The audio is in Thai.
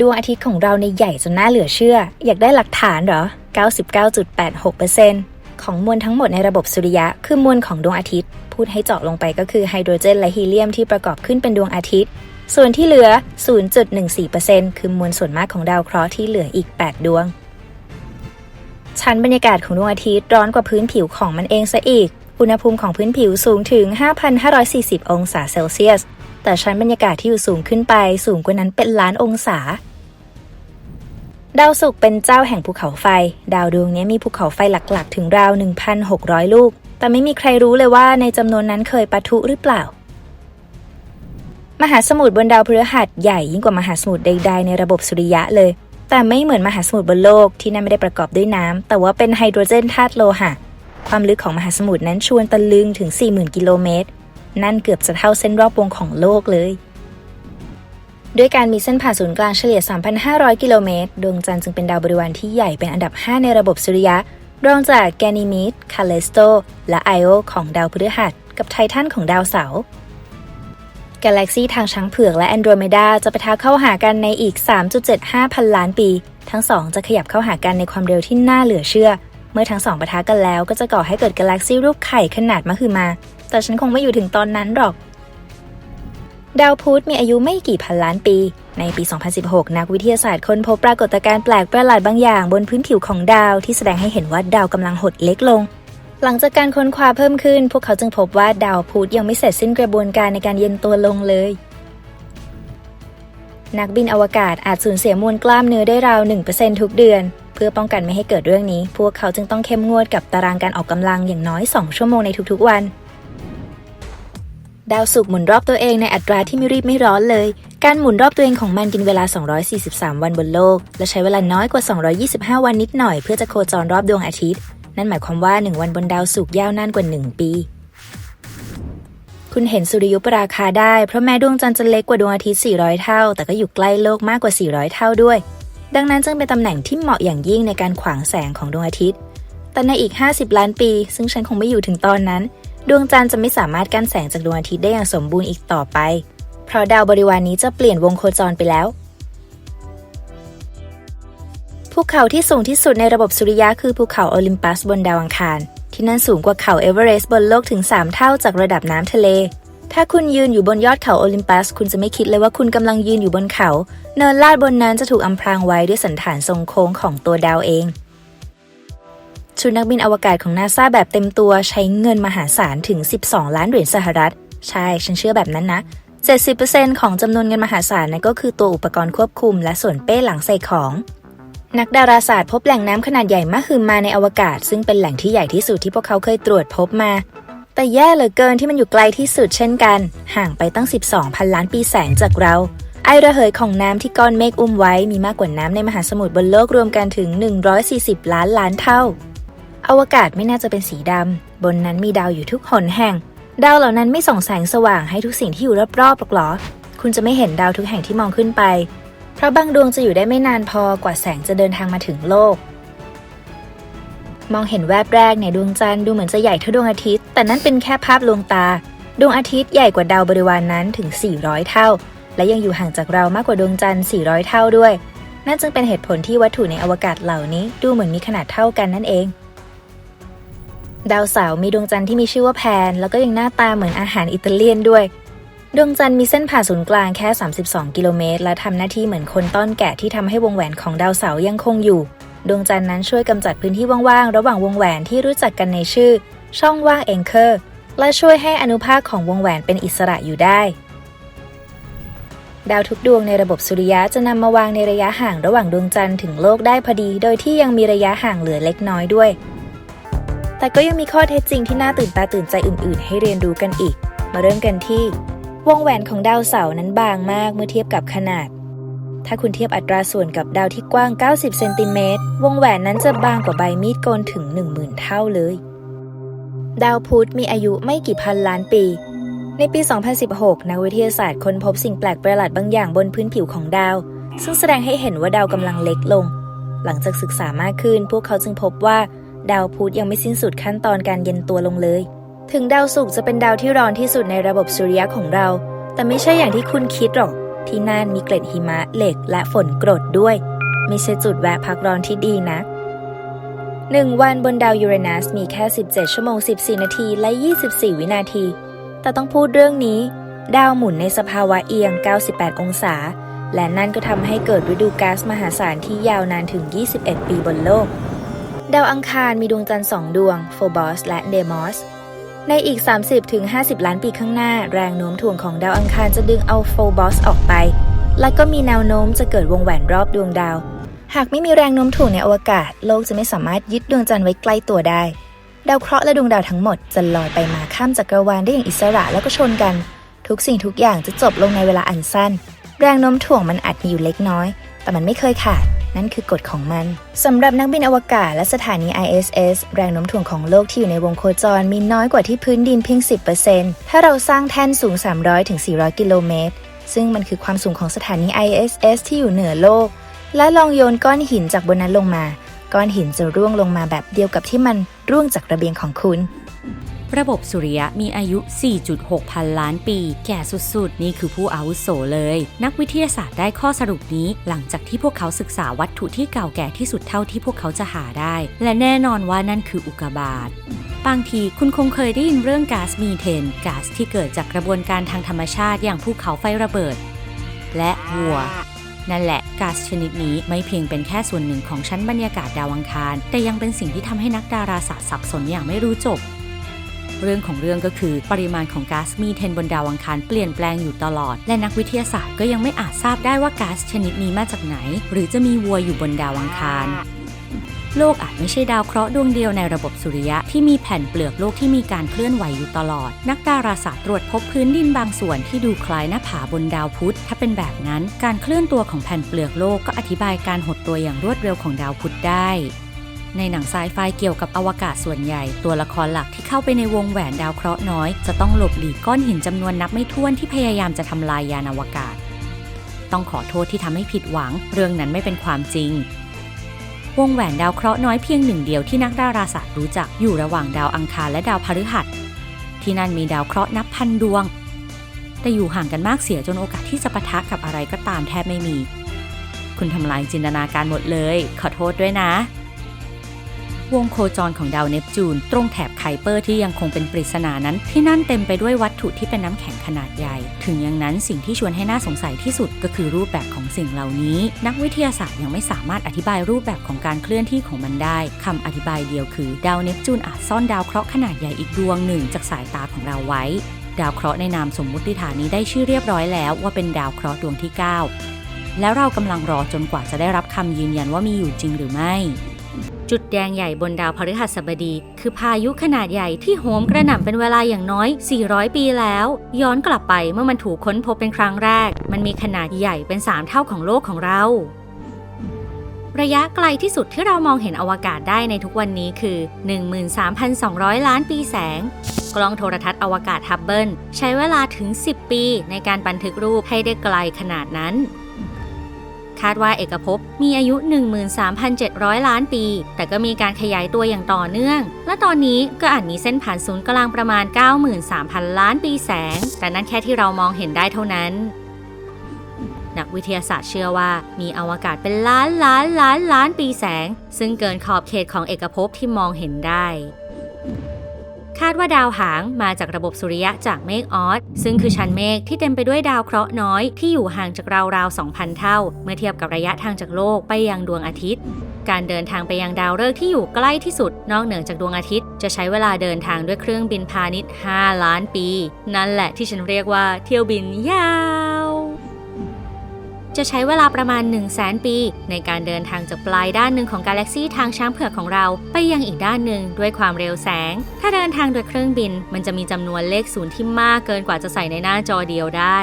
ดวงอาทิตย์ของเราในใหญ่จนน่าเหลือเชื่อ อยากได้หลักฐานเหรอ 99.86%ของมวลทั้งหมดในระบบสุริยะ คือมวลของดวงอาทิตย์ พูดให้เจาะลงไปก็คือไฮโดรเจนและฮีเลียมที่ประกอบขึ้นเป็นดวงอาทิตย์ ส่วนที่เหลือ 0.14%คือมวลส่วนมากของดาวเคราะห์ที่เหลืออีก 8 ดวง ชั้นบรรยากาศของดวงอาทิตย์ร้อนกว่าพื้นผิวของมันเองซะอีก อุณหภูมิของพื้นผิวสูงถึง 5,540 องศาเซลเซียส แต่ชั้นบรรยากาศที่อยู่สูงขึ้นไปสูงกว่านั้นเป็นล้านองศา ดาวศุกร์เป็นเจ้าแห่งภูเขาไฟ ดาวดวงนี้มีภูเขาไฟหลักๆ ถึงราว 1,600 ลูก แต่ไม่มีใครรู้เลยว่าในจำนวนนั้นเคยปะทุหรือเปล่า มหาสมุทรบนดาวพฤหัสใหญ่ยิ่งกว่ามหาสมุทรใดๆในระบบสุริยะเลย แต่ไม่เหมือนมหาสมุทรบนโลกที่นั่นไม่ได้ประกอบด้วยน้ำแต่ว่าเป็นไฮโดรเจนธาตุโลหะความลึกของมหาสมุทรนั้นชวนตะลึงถึง 40,000 กิโลเมตร นั่นเกือบจะเท่าเส้นรอบวงของโลกเลย ด้วยการมีเส้นผ่านศูนย์กลางเฉลี่ย 3,500 กิโลเมตร ดวงจันทร์จึงเป็นดาวบริวารที่ใหญ่เป็นอันดับ 5 ในระบบสุริยะ รองจากแกนิมีดคาเลสโต และไอโอของดาวพฤหัส กับไททันของดาวเสาร์กาแล็กซีทางช้างเผือกและแอนโดรเมดาจะไปท้าเข้าหากันในอีก 3.75 พันล้านปี ทั้งสองจะขยับเข้าหากันในความเร็วที่น่าเหลือเชื่อ เมื่อทั้งสองปะทะกันแล้วก็จะก่อให้เกิดกาแล็กซีรูปไข่ขนาดมหึมา แต่ฉันคงไม่อยู่ถึงตอนนั้นหรอก ดาวพุธมีอายุไม่กี่พันล้านปี ในปี 2016 นักวิทยาศาสตร์ค้นพบปรากฏการณ์แปลกประหลาดบางอย่างบนพื้นผิวของดาวที่แสดงให้เห็นว่าดาวกำลังหดเล็กลงหลังจากการค้นคว้าเพิ่มขึ้น พวกเขาจึงพบว่าดาวพุธยังไม่เสร็จสิ้นกระบวนการในการเย็นตัวลงเลย นักบินอวกาศอาจสูญเสียมวลกล้ามเนื้อได้ราว 1%ทุกเดือน เพื่อป้องกันไม่ให้เกิดเรื่องนี้ พวกเขาจึงต้องเข้มงวดกับตารางการออกกำลังอย่างน้อย 2 ชั่วโมงในทุกๆวัน ดาวศุกร์หมุนรอบตัวเองในอัตราที่ไม่รีบไม่ร้อนเลย การหมุนรอบตัวเองของมันกินเวลา 243 วันบนโลก และใช้เวลาน้อยกว่า 225 วันนิดหน่อยเพื่อจะโคจรรอบดวงอาทิตย์ นั่นหมายความว่า 1 วันบนดาวศุกร์ยาวนานกว่า 1 ปี คุณเห็นสุริยุปราคาได้ เพราะแม้ดวงจันทร์จะเล็กกว่าดวงอาทิตย์ 400 เท่า แต่ก็อยู่ใกล้โลกมากกว่า 400 เท่าด้วย ดังนั้นจึงเป็นตำแหน่งที่เหมาะอย่างยิ่งในการขวางแสงของดวงอาทิตย์ แต่ในอีก 50 ล้านปี ซึ่งฉันคงไม่อยู่ถึงตอนนั้น ดวงจันทร์จะไม่สามารถกั้นแสงจากดวงอาทิตย์ได้อย่างสมบูรณ์อีกต่อไป เพราะดาวบริวารนนี้จะเปลี่ยนวงโคจรไปแล้ว ภูเขาที่สูงที่สุดในระบบสุริยะคือภูเขาโอลิมปัสบนดาวอังคาร ที่นั่นสูงกว่าเขาเอเวอเรสต์บนโลกถึง 3 เท่าจากระดับน้ำทะเล ถ้าคุณยืนอยู่บนยอดเขาโอลิมปัส คุณจะไม่คิดเลยว่าคุณกำลังยืนอยู่บนเขา เนินลาดบนนั้นจะถูกอำพรางไว้ด้วยสันฐานทรงโค้งของตัวดาวเอง ชุดนักบินอวกาศของนาซาแบบเต็มตัวใช้เงินมหาศาลถึง 12 ล้านเหรียญสหรัฐ ใช่ ฉันเชื่อแบบนั้นนะ 70%ของจำนวนเงินมหาศาลนั่นก็คือตัวอุปกรณ์ควบคุม และส่วนเป้หลังใส่ของ นักดาราศาสตร์พบแหล่งน้ำขนาดใหญ่มากคือมาในอวกาศ ซึ่งเป็นแหล่งที่ใหญ่ที่สุดที่พวกเขาเคยตรวจพบมา แต่แย่เหลือเกินที่มันอยู่ไกลที่สุดเช่นกัน ห่างไปตั้ง 12พันล้านปีแสงจากเราไอระเหยของน้ำที่ก้อนเมฆอุ้มไว้มีมากกว่าน้ำในมหาสมุทรบนโลกรวมกันถึง 140 ล้านล้านเท่า อวกาศไม่น่าจะเป็นสีดำ บนนั้นมีดาวอยู่ทุกหนแห่ง ดาวเหล่านั้นไม่ส่องแสงสว่างให้ทุกสิ่งที่อยู่รอบๆหรอกหรอ คุณจะไม่เห็นดาวทุกแห่งที่มองขึ้นไป เพราะบางดวงจะอยู่ได้ไม่นานพอกว่าแสงจะเดินทางมาถึงโลก มองเห็นแวบแรกในดวงจันทร์ดูเหมือนจะใหญ่เท่าดวงอาทิตย์ แต่นั่นเป็นแค่ภาพลวงตา ดวงอาทิตย์ใหญ่กว่าดาวบริวารนนั้นถึง 400 เท่า และยังอยู่ห่างจากเรามากกว่าดวงจันทร์ 400 เท่าด้วยนั่นจึงเป็นเหตุผลที่วัตถุในอวกาศเหล่านี้ดูเหมือนมีขนาดเท่ากันนั่นเอง ดาวเสาร์มีดวงจันทร์ที่มีชื่อว่าแพน แล้วก็ยังหน้าตาเหมือนอาหารอิตาเลียนด้วย ดวงจันทร์มีเส้นผ่าศูนย์กลางแค่ 32 กิโลเมตร และทำหน้าที่เหมือนคนต้อนแกะที่ทำให้วงแหวนของดาวเสาร์ยังคงอยู่ ดวงจันทร์นั้นช่วยกำจัดพื้นที่ว่างๆ ระหว่างวงแหวนที่รู้จักกันในชื่อ ช่องว่างเองเคอร์และช่วยให้อนุภาคของวงแหวนเป็นอิสระอยู่ได้ ดาวทุกดวงในระบบสุริยะจะนำมาวางในระยะห่างระหว่างดวงจันทร์ถึงโลกได้พอดี โดยที่ยังมีระยะห่างเหลือเล็กน้อยด้วย แต่ก็ยังมีข้อเท็จจริงที่น่าตื่นตาตื่นใจอื่น ๆ ให้เรียนรู้กันอีก มาเริ่มกันที่ วงแหวนของดาวเสาร์นั้นบางมากเมื่อเทียบกับขนาด ถ้าคุณเทียบอัตราส่วนกับดาวที่กว้าง 90 เซนติเมตร วงแหวนนั้นจะบางกว่าใบมีดโกนถึง 10,000 เท่าเลย ดาวพุธมีอายุไม่กี่พันล้านปี ในปี 2016 นักวิทยาศาสตร์ค้นพบสิ่งแปลกประหลาดบางอย่างบนพื้นผิวของดาว ซึ่งแสดงให้เห็นว่าดาวกำลังเล็กลง หลังจากศึกษามากขึ้น พวกเขาจึงพบว่า ดาวพุธยังไม่สิ้นสุดขั้นตอนการเย็นตัวลงเลย ถึงดาวศุกร์จะเป็นดาวที่ร้อนที่สุดในระบบสุริยะของเรา แต่ไม่ใช่อย่างที่คุณคิดหรอก ที่นั่นมีเกล็ดหิมะเหล็กและฝนกรดด้วย ไม่ใช่จุดแวะพักร้อนที่ดีนะหนึ่งวันบนดาวยูเรนัสมีแค่ 17 ชั่วโมง 14 นาทีและ 24 วินาที แต่ต้องพูดเรื่องนี้ ดาวหมุนในสภาวะเอียง 98 องศา และนั่นก็ทำให้เกิดฤดูก๊าซมหาศาลที่ยาวนานถึง 21 ปีบนโลก ดาวอังคารมีดวงจันทร์สองดวงโฟบอสและเดมอสในอีก 30-50 ล้านปีข้างหน้า แรงโน้มถ่วงของดาวอังคารจะดึงเอาโฟบอสออกไป และก็มีแนวโน้มจะเกิดวงแหวนรอบดวงดาว หากไม่มีแรงโน้มถ่วงในอวกาศ โลกจะไม่สามารถยึดดวงจันทร์ไว้ใกล้ตัวได้ ดาวเคราะห์และดวงดาวทั้งหมดจะลอยไปมาข้ามจักรวาลได้อย่างอิสระแล้วก็ชนกัน ทุกสิ่งทุกอย่างจะจบลงในเวลาอันสั้น แรงโน้มถ่วงมันอาจมีอยู่เล็กน้อย แต่มันไม่เคยขาด นั่นคือกฎของมันสำหรับนักบินอวกาศและสถานี ISS แรงโน้มถ่วงของโลกที่อยู่ในวงโคจรมีน้อยกว่าที่พื้นดินเพียง 10%ถ้าเราสร้างแท่นสูง 300-400 กิโลเมตร ซึ่งมันคือความสูงของสถานี ISS ที่อยู่เหนือโลก และลองโยนก้อนหินจากบนนั้นลงมา ก้อนหินจะร่วงลงมาแบบเดียวกับที่มันร่วงจากระเบียงของคุณ ระบบสุริยะมีอายุ 4.6 พันล้านปี แก่สุดๆ นี่คือผู้อาวุโสเลย นักวิทยาศาสตร์ได้ข้อสรุปนี้ หลังจากที่พวกเขาศึกษาวัตถุที่เก่าแก่ที่สุดเท่าที่พวกเขาจะหาได้ และแน่นอนว่านั่นคืออุกกาบาตบางทีคุณคงเคยได้ยินเรื่องก๊าซมีเทนก๊าซที่เกิดจากกระบวนการทางธรรมชาติอย่างภูเขาไฟระเบิด และวัวนั่นแหละก๊าซชนิดนี้ไม่เพียงเป็นแค่ส่วนหนึ่งของชั้นบรรยากาศดาวอังคาร แต่ยังเป็นสิ่งที่ทำให้นักดาราศาสตร์สับสนอย่างไม่รู้จบ เรื่องของเรื่องก็คือปริมาณของก๊าซมีเทนบนดาวอังคารเปลี่ยนแปลงอยู่ตลอด และนักวิทยาศาสตร์ก็ยังไม่อาจทราบได้ว่าก๊าซชนิดนี้มาจากไหน หรือจะมีวัวอยู่บนดาวอังคารโลกอาจไม่ใช่ดาวเคราะห์ดวงเดียวในระบบสุริยะที่มีแผ่นเปลือกโลกที่มีการเคลื่อนไหวอยู่ตลอด นักดาราศาสตร์ตรวจพบพื้นดินบางส่วนที่ดูคล้ายหน้าผาบนดาวพุธ ถ้าเป็นแบบนั้น การเคลื่อนตัวของแผ่นเปลือกโลกก็อธิบายการหดตัวอย่างรวดเร็วของดาวพุธได้ ในหนังไซไฟเกี่ยวกับอวกาศส่วนใหญ่ ตัวละครหลักที่เข้าไปในวงแหวนดาวเคราะห์น้อย จะต้องหลบหลีกก้อนหินจำนวนนับไม่ถ้วนที่พยายามจะทำลายยานอวกาศ ต้องขอโทษที่ทำให้ผิดหวัง เรื่องนั้นไม่เป็นความจริงวงแหวนดาวเคราะห์น้อยเพียงหนึ่งเดียวที่นักดาราศาสตร์รู้จักอยู่ระหว่างดาวอังคารและดาวพฤหัส ที่นั่นมีดาวเคราะห์นับพันดวง แต่อยู่ห่างกันมากเสียจนโอกาสที่จะปะทะกับอะไรก็ตามแทบไม่มี คุณทำลายจินตนาการหมดเลย ขอโทษด้วยนะ วงโคจรของดาวเนปจูน ตรงแถบไคเปอร์ที่ยังคงเป็นปริศนานั้น ที่นั่นเต็มไปด้วยวัตถุที่เป็นน้ำแข็งขนาดใหญ่ ถึงอย่างนั้นสิ่งที่ชวนให้น่าสงสัยที่สุดก็คือรูปแบบของสิ่งเหล่านี้ นักวิทยาศาสตร์ยังไม่สามารถอธิบายรูปแบบของการเคลื่อนที่ของมันได้คำอธิบายเดียวคือ ดาวเนปจูนอาจซ่อนดาวเคราะห์ขนาดใหญ่อีกดวงหนึ่งจากสายตาของเราไว้ ดาวเคราะห์ในนามสมมุติฐานนี้ได้ชื่อเรียบร้อยแล้วว่าเป็นดาวเคราะห์ดวงที่ 9 แล้วเรากำลังรอจนกว่าจะได้รับคำยืนยันว่ามีอยู่จริงหรือไม่ จุดแดงใหญ่บนดาวพฤหัสบดี คือพายุขนาดใหญ่ที่โหมกระหน่ำเป็นเวลาอย่างน้อย 400 ปีแล้ว ย้อนกลับไปเมื่อมันถูกค้นพบเป็นครั้งแรก มันมีขนาดใหญ่เป็น 3 เท่าของโลกของเรา ระยะไกลที่สุดที่เรามองเห็นอวกาศได้ในทุกวันนี้คือ 13,200 ล้านปีแสง กล้องโทรทัศน์อวกาศฮับเบิลใช้เวลาถึง 10 ปีในการบันทึกรูปให้ได้ไกลขนาดนั้น คาดว่าเอกภพมีอายุ 13,700 ล้านปี แต่ก็มีการขยายตัวอย่างต่อเนื่อง และตอนนี้ก็อาจมีเส้นผ่านศูนย์กลางประมาณ 93,000 ล้านปีแสง แต่นั่นแค่ที่เรามองเห็นได้เท่านั้นนักวิทยาศาสตร์เชื่อว่ามีอวกาศเป็นล้านล้านล้านล้านปีแสง ซึ่งเกินขอบเขตของเอกภพที่มองเห็นได้ คาดว่าดาวหางมาจากระบบสุริยะจากเมฆออสซึ่งคือชั้นเมฆที่เต็มไปด้วยดาวเคราะห์น้อยที่อยู่ห่างจากเราราว2,000 เท่า เมื่อเทียบกับระยะทางจากโลกไปยังดวงอาทิตย์ การเดินทางไปยังดาวฤกษ์ที่อยู่ใกล้ที่สุด นอกเหนือจากดวงอาทิตย์ จะใช้เวลาเดินทางด้วยเครื่องบินพาณิชย์ 5 ล้านปี นั่นแหละที่ฉันเรียกว่าเที่ยวบินยาว จะใช้เวลาประมาณ 1 0 0 0 0แสนปี ในการเดินทางจากปลายด้านหนึ่งของกาแล็กซีทางช้างเผือกของเราไปยังอีกด้านหนึ่งด้วยความเร็วแสง ถ้าเดินทางโดยเครื่องบิน มันจะมีจำนวนเลขศูนย์ที่มากเกินกว่าจะใส่ในหน้าจอเดียวได้